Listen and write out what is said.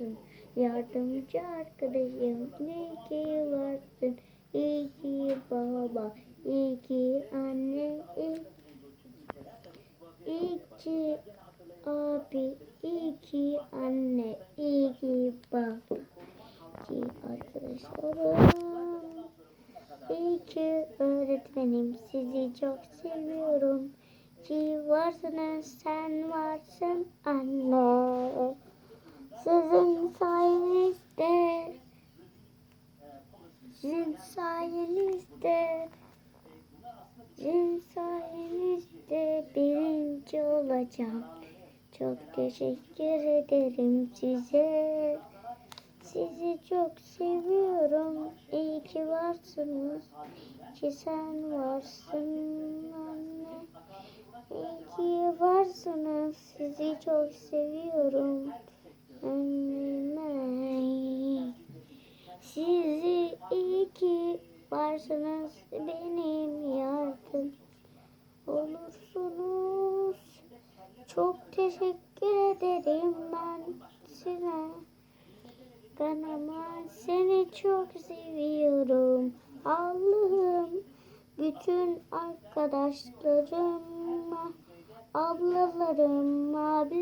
varsın. Yardımcı arkadaşım ne ki varsın. İyi ki baba, iyi ki anne, iyi, ki abi, iyi ki anne, iyi ki baba, iyi ki arkadaşlarım. İyi ki öğretmenim sizi çok seviyorum. Ki varsınız sen varsın anne. Sizin sayenizde sizin sayenizde sizin sayenizde birinci olacağım. Çok teşekkür ederim size. Sizi çok seviyorum. İyi ki varsınız. Ki sen varsın anne. İyi ki varsınız. Sizi çok seviyorum. Anneme. Sizi iyi ki varsınız. Benim yardım olursunuz. Çok teşekkür ederim ben size. Kanama seni çok seviyorum. Allah'ım bütün arkadaşlarıma, ablalarım, abilerim, annelerim, teyzem.